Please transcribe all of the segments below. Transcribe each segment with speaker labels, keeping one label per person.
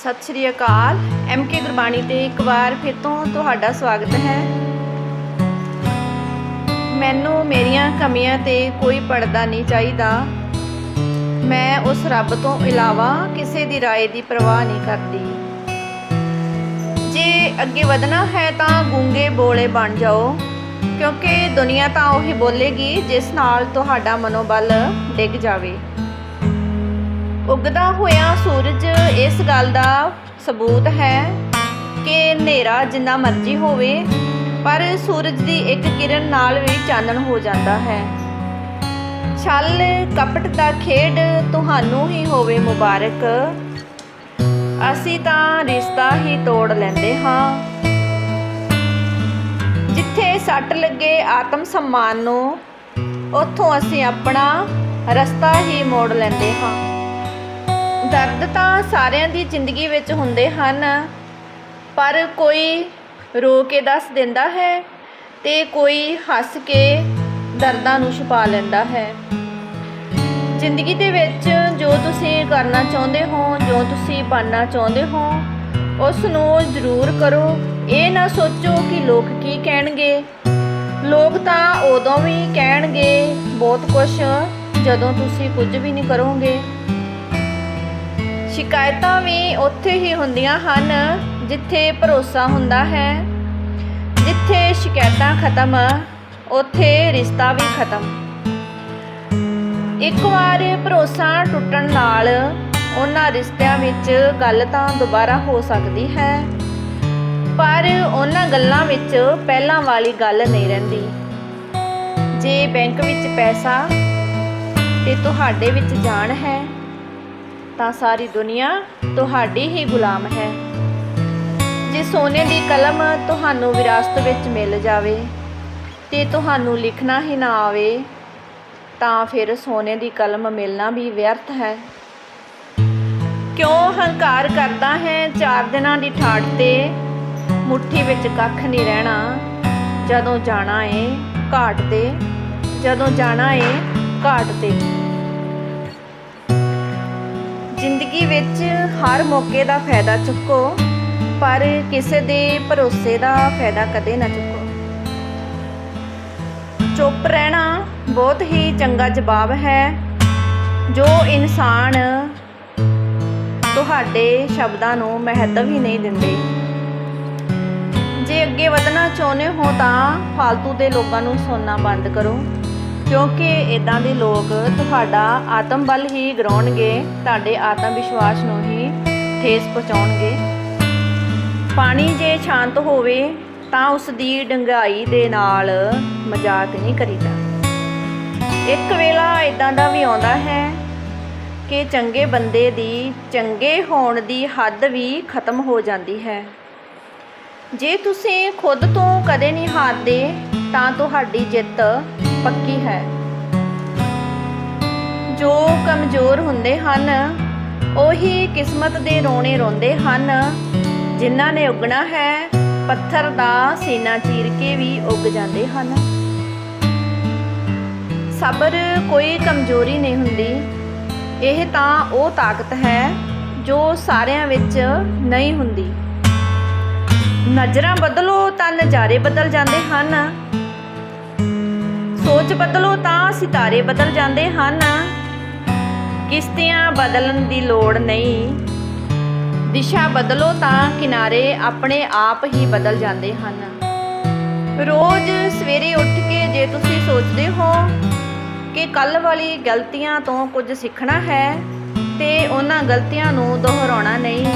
Speaker 1: ਸਤਿ ਸ਼੍ਰੀ ਅਕਾਲ। M K Gurbani ਤੇ ਇੱਕ ਵਾਰ ਫਿਰ ਤੋਂ ਤੁਹਾਡਾ ਸਵਾਗਤ ਹੈ। ਮੈਨੂੰ ਮੇਰੀਆਂ ਕਮੀਆਂ ਤੇ ਕੋਈ ਪਰਦਾ ਨਹੀਂ ਚਾਹੀਦਾ। ਮੈਂ ਉਸ ਰੱਬ ਤੋਂ ਇਲਾਵਾ ਕਿਸੇ ਦੀ ਰਾਏ ਦੀ ਪਰਵਾਹ ਨਹੀਂ ਕਰਦੀ। ਜੇ ਅੱਗੇ ਵਧਣਾ ਹੈ ਤਾਂ ਗੂੰਗੇ ਬੋਲੇ ਬਣ ਜਾਓ, ਕਿਉਂਕਿ ਦੁਨੀਆ ਤਾਂ ਉਹੀ ਬੋਲੇਗੀ ਜਿਸ ਨਾਲ ਤੁਹਾਡਾ ਮਨੋਬਲ ਡਿੱਗ ਜਾਵੇ। ਉੱਗਦਾ ਹੋਇਆ ਸੂਰਜ ਇਸ ਗੱਲ ਦਾ ਸਬੂਤ ਹੈ ਕਿ ਹਨੇਰਾ ਜਿੰਨਾ ਮਰਜ਼ੀ ਹੋਵੇ, ਪਰ ਸੂਰਜ ਦੀ ਇੱਕ ਕਿਰਨ ਨਾਲ ਵੀ ਚਾਨਣ ਹੋ ਜਾਂਦਾ ਹੈ। ਛਲ ਕਪਟ ਦਾ ਖੇਡ ਤੁਹਾਨੂੰ ਹੀ ਹੋਵੇ ਮੁਬਾਰਕ। ਅਸੀਂ ਤਾਂ ਰਿਸ਼ਤਾ ਹੀ ਤੋੜ ਲੈਂਦੇ ਹਾਂ। ਜਿੱਥੇ ਸੱਟ ਲੱਗੇ ਆਤਮ ਸਨਮਾਨ ਨੂੰ, ਉੱਥੋਂ ਅਸੀਂ ਆਪਣਾ ਰਸਤਾ ਹੀ ਮੋੜ ਲੈਂਦੇ ਹਾਂ। ਦਰਦ ਤਾਂ ਸਾਰਿਆਂ ਦੀ ਜ਼ਿੰਦਗੀ ਵਿੱਚ ਹੁੰਦੇ ਹਨ, ਪਰ ਕੋਈ ਰੋ ਕੇ ਦੱਸ ਦਿੰਦਾ ਹੈ ਤੇ ਕੋਈ ਹੱਸ ਕੇ ਦਰਦਾਂ ਨੂੰ ਛੁਪਾ ਲੈਂਦਾ ਹੈ। ਜ਼ਿੰਦਗੀ ਦੇ ਵਿੱਚ ਜੋ ਤੁਸੀਂ ਕਰਨਾ ਚਾਹੁੰਦੇ ਹੋ, ਜੋ ਤੁਸੀਂ ਬਣਨਾ ਚਾਹੁੰਦੇ ਹੋ, ਉਸ ਨੂੰ ਜ਼ਰੂਰ ਕਰੋ। ਇਹ ਨਾ ਸੋਚੋ ਕਿ ਲੋਕ ਕੀ ਕਹਿਣਗੇ। ਲੋਕ ਤਾਂ ਉਦੋਂ ਵੀ ਕਹਿਣਗੇ, ਬਹੁਤ ਕੁਝ ਜਦੋਂ ਤੁਸੀਂ ਕੁਝ ਵੀ ਨਹੀਂ ਕਰੋਗੇ। ਸ਼ਿਕਾਇਤਾਂ ਵੀ ਉੱਥੇ ਹੀ ਹੁੰਦੀਆਂ ਹਨ, ਜਿੱਥੇ ਭਰੋਸਾ ਹੁੰਦਾ ਹੈ। ਜਿੱਥੇ ਸ਼ਿਕਾਇਤਾਂ ਖਤਮ, ਉੱਥੇ ਰਿਸ਼ਤਾ ਵੀ ਖਤਮ। ਇੱਕ ਵਾਰ ਭਰੋਸਾ ਟੁੱਟਣ ਨਾਲ ਉਹਨਾਂ ਰਿਸ਼ਤਿਆਂ ਵਿੱਚ ਗੱਲ ਤਾਂ ਦੁਬਾਰਾ ਹੋ ਸਕਦੀ ਹੈ, ਪਰ ਉਹਨਾਂ ਗੱਲਾਂ ਵਿੱਚ ਪਹਿਲਾਂ ਵਾਲੀ ਗੱਲ ਨਹੀਂ ਰਹਿੰਦੀ। ਜੇ ਬੈਂਕ ਵਿੱਚ ਪੈਸਾ ਤੇ ਤੁਹਾਡੇ ਵਿੱਚ ਜਾਣ ਹੈ ਤਾਂ ਸਾਰੀ ਦੁਨੀਆ ਤੁਹਾਡੀ ਹੀ ਗੁਲਾਮ ਹੈ। ਜੇ ਸੋਨੇ ਦੀ ਕਲਮ ਤੁਹਾਨੂੰ ਵਿਰਾਸਤ ਵਿੱਚ ਮਿਲ ਜਾਵੇ ਤੇ ਤੁਹਾਨੂੰ ਲਿਖਣਾ ਹੀ ਨਾ ਆਵੇ, ਤਾਂ ਫਿਰ ਸੋਨੇ ਦੀ ਕਲਮ ਮਿਲਣਾ ਵੀ ਵਿਅਰਥ ਹੈ। ਕਿਉਂ ਹੰਕਾਰ ਕਰਦਾ ਹੈ ਚਾਰ ਦਿਨਾਂ ਦੀ ਠਾਠ ਤੇ? ਮੁੱਠੀ ਵਿੱਚ ਕੱਖ ਨਹੀਂ ਰਹਿਣਾ, ਜਦੋਂ ਜਾਣਾ ਏ ਘਾਟ ਤੇ, ਜਦੋਂ ਜਾਣਾ ਏ ਘਾਟ ਤੇ। ਜ਼ਿੰਦਗੀ ਵਿੱਚ ਹਰ ਮੌਕੇ ਦਾ ਫਾਇਦਾ ਚੁੱਕੋ, ਪਰ ਕਿਸੇ ਦੇ ਭਰੋਸੇ ਦਾ ਫਾਇਦਾ ਕਦੇ ਨਾ ਚੁੱਕੋ। ਚੁੱਪ ਰਹਿਣਾ ਬਹੁਤ ਹੀ ਚੰਗਾ ਜਵਾਬ ਹੈ, ਜੋ ਇਨਸਾਨ ਤੁਹਾਡੇ ਸ਼ਬਦਾਂ ਨੂੰ ਮਹੱਤਵ ਹੀ ਨਹੀਂ ਦਿੰਦੇ। ਜੇ ਅੱਗੇ ਵਧਣਾ ਚਾਹੁੰਦੇ ਹੋ ਤਾਂ ਫालतू ਦੇ ਲੋਕਾਂ ਨੂੰ ਸੁਣਨਾ ਬੰਦ ਕਰੋ। ਕਿਉਂਕਿ ਇਦਾਂ ਦੇ ਲੋਕ ਤੁਹਾਡਾ ਆਤਮ ਬਲ ਹੀ ਗਰਾਉਣਗੇ, ਤੁਹਾਡੇ ਆਤਮ ਵਿਸ਼ਵਾਸ ਨੂੰ ਹੀ ਠੇਸ ਪਹੁੰਚਾਉਣਗੇ। ਪਾਣੀ ਜੇ ਸ਼ਾਂਤ ਹੋਵੇ, ਤਾਂ ਉਸ ਦੀ ਡੰਗਾਈ ਦੇ ਨਾਲ ਮਜ਼ਾਕ ਨਹੀਂ ਕਰੀਦਾ। ਇੱਕ ਵੇਲਾ ਇਦਾਂ ਦਾ ਵੀ ਆਉਂਦਾ ਹੈ ਕਿ ਚੰਗੇ ਬੰਦੇ ਦੀ ਚੰਗੇ ਹੋਣ ਦੀ ਹੱਦ ਵੀ ਖਤਮ ਹੋ ਜਾਂਦੀ ਹੈ। ਜੇ ਤੁਸੀਂ ਖੁਦ ਤੋਂ ਕਦੇ ਨਹੀਂ ਹਾਰਦੇ, ਤਾਂ ਤੁਹਾਡੀ ਜਿੱਤ ਪੱਕੀ ਹੈ। ਜੋ ਕਮਜ਼ੋਰ ਹੁੰਦੇ ਹਨ, ਉਹੀ ਕਿਸਮਤ ਦੇ ਰੋਣੇ ਰੋਂਦੇ ਹਨ। ਜਿਨ੍ਹਾਂ ਨੇ ਉੱਗਣਾ ਹੈ, ਪੱਥਰ ਦਾ ਸੀਨਾ ਚੀਰ ਕੇ ਵੀ ਉੱਗ ਜਾਂਦੇ ਹਨ। ਸਬਰ ਕੋਈ ਕਮਜ਼ੋਰੀ ਨਹੀਂ ਹੁੰਦੀ। ਇਹ ਤਾਂ ਉਹ ਤਾਕਤ ਹੈ, ਜੋ ਸਾਰਿਆਂ ਵਿੱਚ ਨਹੀਂ ਹੁੰਦੀ। ਨਜ਼ਰਾਂ ਬਦਲੋ ਤਾਂ ਨਜ਼ਾਰੇ ਬਦਲ ਜਾਂਦੇ ਹਨ। ਸੋਚ ਬਦਲੋ ਤਾਂ ਸਿਤਾਰੇ ਬਦਲ ਜਾਂਦੇ ਹਨ। ਕਿਸ਼ਤੀਆਂ ਬਦਲਣ ਦੀ ਲੋੜ ਨਹੀਂ। ਦਿਸ਼ਾ ਬਦਲੋ ਤਾਂ ਕਿਨਾਰੇ ਆਪਣੇ ਆਪ ਹੀ ਬਦਲ ਜਾਂਦੇ ਹਨ। ਰੋਜ਼ ਸਵੇਰੇ ਉੱਠ ਕੇ ਜੇ ਤੁਸੀਂ ਸੋਚਦੇ ਹੋ ਕਿ ਕੱਲ ਵਾਲੀ ਗਲਤੀਆਂ ਤੋਂ ਕੁਝ ਸਿੱਖਣਾ ਹੈ ਤੇ ਉਹਨਾਂ ਗਲਤੀਆਂ ਨੂੰ ਦੁਹਰਾਉਣਾ ਨਹੀਂ,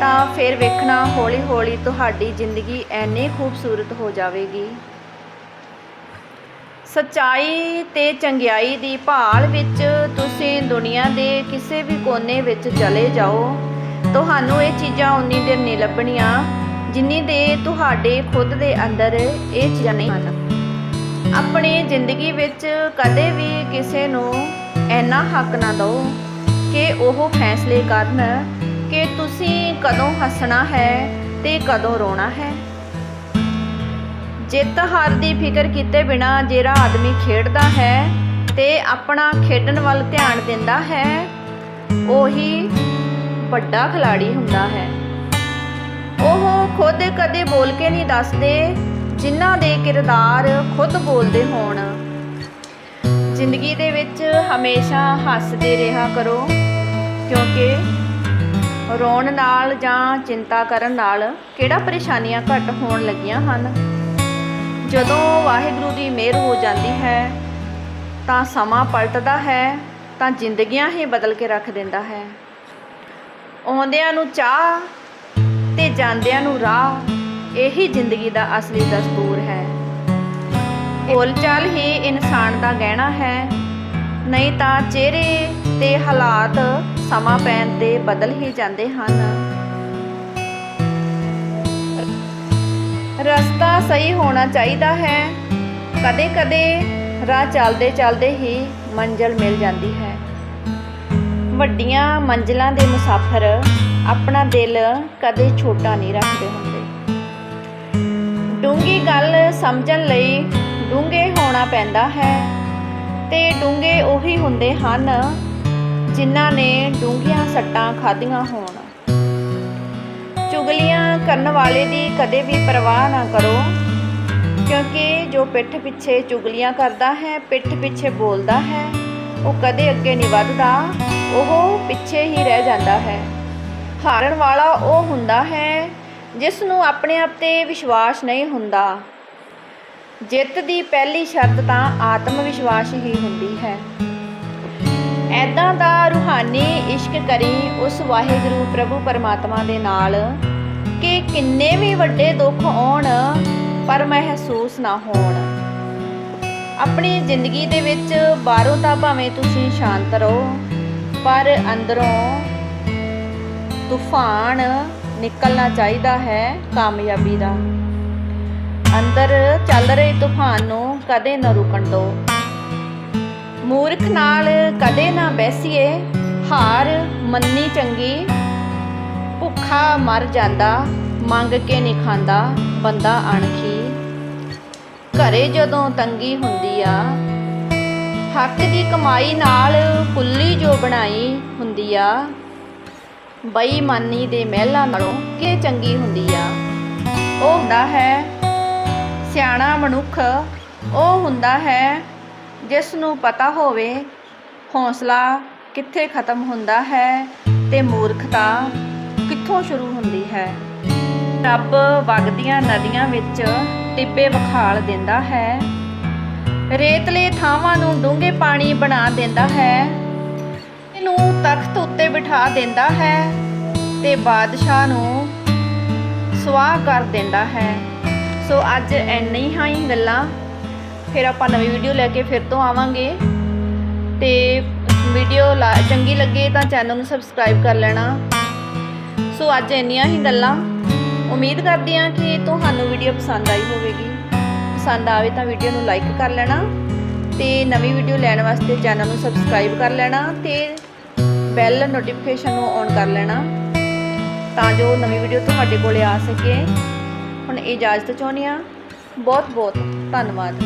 Speaker 1: ਤਾਂ ਫਿਰ ਵੇਖਣਾ ਹੌਲੀ-ਹੌਲੀ ਤੁਹਾਡੀ ਜ਼ਿੰਦਗੀ ਐਨੀ ਖੂਬਸੂਰਤ ਹੋ ਜਾਵੇਗੀ। ਸੱਚਾਈ ਤੇ ਚੰਗਿਆਈ ਦੀ ਭਾਲ ਵਿੱਚ ਤੁਸੀਂ ਦੁਨੀਆ ਦੇ ਕਿਸੇ ਵੀ ਕੋਨੇ ਵਿੱਚ ਚਲੇ ਜਾਓ। ਤੁਹਾਨੂੰ ਇਹ ਚੀਜ਼ਾਂ ਉਨੀ ਦੇਰ ਨਹੀਂ ਲੱਭਣੀਆਂ, ਜਿੰਨੀ ਦੇ ਤੁਹਾਡੇ ਖੁਦ ਦੇ ਅੰਦਰ ਇਹ ਚੀਜ਼ਾਂ ਨਹੀਂ ਹਨ। ਆਪਣੀ ਜ਼ਿੰਦਗੀ ਵਿੱਚ ਕਦੇ ਵੀ ਕਿਸੇ ਨੂੰ ਇੰਨਾ ਹੱਕ ਨਾ ਦਿਓ ਕਿ ਉਹ ਫੈਸਲੇ ਕਰਨ ਕਿ ਤੁਸੀਂ ਕਦੋਂ ਹੱਸਣਾ ਹੈ ਤੇ ਕਦੋਂ ਰੋਣਾ ਹੈ। ਜਿੱਤ ਹਾਰ ਦੀ ਫਿਕਰ ਕੀਤੇ ਬਿਨਾ ਜਿਹੜਾ ਆਦਮੀ ਖੇਡਦਾ ਹੈ ਤੇ ਆਪਣਾ ਖੇਡਣ ਵੱਲ ਧਿਆਨ ਦਿੰਦਾ ਹੈ, ਉਹੀ ਵੱਡਾ ਖਿਲਾੜੀ ਹੁੰਦਾ ਹੈ। ਉਹ ਖੁਦ ਕਦੇ ਬੋਲ ਕੇ ਨਹੀਂ ਦੱਸਦੇ, ਜਿਨ੍ਹਾਂ ਦੇ ਕਿਰਦਾਰ ਖੁਦ ਬੋਲਦੇ ਹੋਣ। ਜ਼ਿੰਦਗੀ ਦੇ ਵਿੱਚ ਹਮੇਸ਼ਾ ਹੱਸਦੇ ਰਿਹਾ ਕਰੋ, ਕਿਉਂਕਿ ਰੋਣ ਨਾਲ ਜਾਂ ਚਿੰਤਾ ਕਰਨ ਨਾਲ ਕਿਹੜਾ ਪਰੇਸ਼ਾਨੀਆਂ ਘੱਟ ਹੋਣ ਲੱਗੀਆਂ ਹਨ? ਜਦੋਂ ਵਾਹਿਗੁਰੂ ਦੀ ਮਿਹਰ ਹੋ ਜਾਂਦੀ ਹੈ, ਤਾਂ ਸਮਾਂ ਪਲਟਦਾ ਹੈ, ਤਾਂ ਜ਼ਿੰਦਗੀਆਂ ਹੀ ਬਦਲ ਕੇ ਰੱਖ ਦਿੰਦਾ ਹੈ। ਆਉਂਦਿਆਂ ਨੂੰ ਚਾਹ ਤੇ ਜਾਂਦਿਆਂ ਨੂੰ ਰਾਹ, ਇਹੀ ਜ਼ਿੰਦਗੀ ਦਾ ਅਸਲੀ ਦਸਤੂਰ ਹੈ। ਬੋਲਚਾਲ ਹੀ ਇਨਸਾਨ ਦਾ ਗਹਿਣਾ ਹੈ, ਨਹੀਂ ਤਾਂ ਚਿਹਰੇ ਤੇ ਹਾਲਾਤ ਸਮਾਂ ਪੈਣ ਤੇ ਬਦਲ ਹੀ ਜਾਂਦੇ ਹਨ। ਰਸਤਾ ਸਹੀ ਹੋਣਾ ਚਾਹੀਦਾ ਹੈ। ਕਦੇ-ਕਦੇ ਰਾਹ ਚੱਲਦੇ ਚੱਲਦੇ ਹੀ ਮੰਜ਼ਲ ਮਿਲ ਜਾਂਦੀ ਹੈ। ਵੱਡੀਆਂ ਮੰਜ਼ਲਾਂ ਦੇ ਮੁਸਾਫਰ ਆਪਣਾ ਦਿਲ ਕਦੇ ਛੋਟਾ ਨਹੀਂ ਰੱਖਦੇ ਹੁੰਦੇ। ਡੂੰਗੀ ਗੱਲ ਸਮਝਣ ਲਈ ਡੂੰਗੇ ਹੋਣਾ ਪੈਂਦਾ ਹੈ ਤੇ ਡੂੰਗੇ ਉਹੀ ਹੁੰਦੇ ਹਨ ਜਿਨ੍ਹਾਂ ਨੇ ਡੂੰਘੀਆਂ ਸੱਟਾਂ ਖਾਧੀਆਂ ਹੋਣ। ਚੁਗਲੀਆਂ ਕਰਨ ਵਾਲੇ ਦੀ ਕਦੇ ਵੀ ਪਰਵਾਹ ਨਾ ਕਰੋ, ਕਿਉਂਕਿ ਜੋ ਪਿੱਠ ਪਿੱਛੇ ਚੁਗਲੀਆਂ ਕਰਦਾ ਹੈ, ਪਿੱਠ ਪਿੱਛੇ ਬੋਲਦਾ ਹੈ, ਉਹ ਕਦੇ ਅੱਗੇ ਨਹੀਂ ਵੱਧਦਾ, ਉਹ ਪਿੱਛੇ ਹੀ ਰਹਿ ਜਾਂਦਾ ਹੈ। ਹਾਰਨ ਵਾਲਾ ਉਹ ਹੁੰਦਾ ਹੈ, ਜਿਸ ਨੂੰ ਆਪਣੇ ਆਪ ਤੇ ਵਿਸ਼ਵਾਸ ਨਹੀਂ ਹੁੰਦਾ। ਜਿੱਤ ਦੀ ਪਹਿਲੀ ਸ਼ਰਤ ਤਾਂ ਆਤਮ ਵਿਸ਼ਵਾਸ ਹੀ ਹੁੰਦੀ ਹੈ। ਐਦਾਂ ਦਾ ਰੂਹਾਨੀ ਇਸ਼ਕ ਕਰੀ ਉਸ ਵਾਹਿਗੁਰੂ ਪ੍ਰਭੂ ਪਰਮਾਤਮਾ ਦੇ ਨਾਲ ਕਿ ਕਿੰਨੇ ਵੀ ਵੱਡੇ ਦੁੱਖ ਆਉਣ, ਪਰ ਮਹਿਸੂਸ ਨਾ ਹੋਣ। ਆਪਣੀ ਜ਼ਿੰਦਗੀ ਦੇ ਵਿੱਚ ਬਾਹਰੋਂ ਤਾਂ ਭਾਵੇਂ ਤੁਸੀਂ ਸ਼ਾਂਤ ਰਹੋ, ਪਰ ਅੰਦਰੋਂ ਤੂਫਾਨ ਨਿਕਲਣਾ ਚਾਹੀਦਾ ਹੈ ਕਾਮਯਾਬੀ ਦਾ। ਅੰਦਰ ਚੱਲ ਰਹੇ ਤੂਫਾਨ ਨੂੰ ਕਦੇ ਨਾ ਰੁਕਣ ਦਿਓ। ਮੂਰਖ ਨਾਲ ਕਦੇ ਨਾ ਬੈਸੀਏ, ਹਾਰ ਮੰਨੀ ਚੰਗੀ ਭੁੱਖਾ ਮਰ ਜਾਂਦਾ, ਮੰਗ ਕੇ ਨਹੀਂ ਖਾਂਦਾ ਬੰਦਾ ਅਣਖੀ। ਘਰੇ ਜਦੋਂ ਤੰਗੀ ਹੁੰਦੀ ਆ ਹੱਕ ਦੀ ਕਮਾਈ ਨਾਲ ਕੁੱਲੀ ਜੋ ਬਣਾਈ ਹੁੰਦੀ ਆ, ਬੇਈਮਾਨੀ ਦੇ ਮਹਿਲਾਂ ਨਾਲੋਂ ਕਿ ਚੰਗੀ ਹੁੰਦੀ ਆ। ਉਹ ਹੁੰਦਾ ਹੈ ਸਿਆਣਾ ਮਨੁੱਖ, ਉਹ ਹੁੰਦਾ ਹੈ ਜਿਸ ਨੂੰ ਪਤਾ ਹੋਵੇ ਹੌਸਲਾ ਕਿੱਥੇ ਖਤਮ ਹੁੰਦਾ ਹੈ ਤੇ ਮੂਰਖਤਾ ਕਿੱਥੋਂ ਸ਼ੁਰੂ ਹੁੰਦੀ ਹੈ? ਰੱਬ ਵਗਦੀਆਂ ਨਦੀਆਂ ਵਿੱਚ ਟਿੱਬੇ ਵਿਖਾਲ ਦਿੰਦਾ ਹੈ। ਰੇਤਲੇ ਥਾਵਾਂ ਨੂੰ ਡੂੰਘੇ ਪਾਣੀ ਬਣਾ ਦਿੰਦਾ ਹੈ। ਇਹਨੂੰ ਤਖਤ ਉੱਤੇ ਬਿਠਾ ਦਿੰਦਾ ਹੈ ਤੇ ਬਾਦਸ਼ਾਹ ਨੂੰ ਸਵਾਹ ਕਰ ਦਿੰਦਾ ਹੈ। ਸੋ ਅੱਜ ਐਨੇ ਹੀ ਗੱਲਾਂ। ਫਿਰ ਆਪਾਂ ਨਵੀਂ ਵੀਡੀਓ ਲੈ ਕੇ ਫਿਰ ਤੋਂ ਆਵਾਂਗੇ। ਤੇ ਵੀਡੀਓ ਚੰਗੀ ਲੱਗੇ ਤਾਂ ਚੈਨਲ ਨੂੰ ਸਬਸਕ੍ਰਾਈਬ ਕਰ ਲੈਣਾ। ਸੋ ਅੱਜ ਇੰਨੀਆਂ ਹੀ ਗੱਲਾਂ। ਉਮੀਦ ਕਰਦੀ ਹਾਂ ਕਿ ਤੁਹਾਨੂੰ ਵੀਡੀਓ ਪਸੰਦ ਆਈ ਹੋਵੇਗੀ। ਪਸੰਦ ਆਵੇ ਤਾਂ ਵੀਡੀਓ ਨੂੰ ਲਾਈਕ ਕਰ ਲੈਣਾ ਤੇ ਨਵੀਂ ਵੀਡੀਓ ਲੈਣ ਵਾਸਤੇ ਚੈਨਲ ਨੂੰ ਸਬਸਕ੍ਰਾਈਬ ਕਰ ਲੈਣਾ ਤੇ ਬੈਲ ਨੋਟੀਫਿਕੇਸ਼ਨ ਨੂੰ ਔਨ ਕਰ ਲੈਣਾ ਤਾਂ ਜੋ ਨਵੀਂ ਵੀਡੀਓ ਤੁਹਾਡੇ ਕੋਲੇ ਆ ਸਕੇ। ਹੁਣ ਇਜਾਜ਼ਤ ਚਾਹੁੰਦੀ ਹਾਂ। ਬਹੁਤ ਬਹੁਤ ਧੰਨਵਾਦ।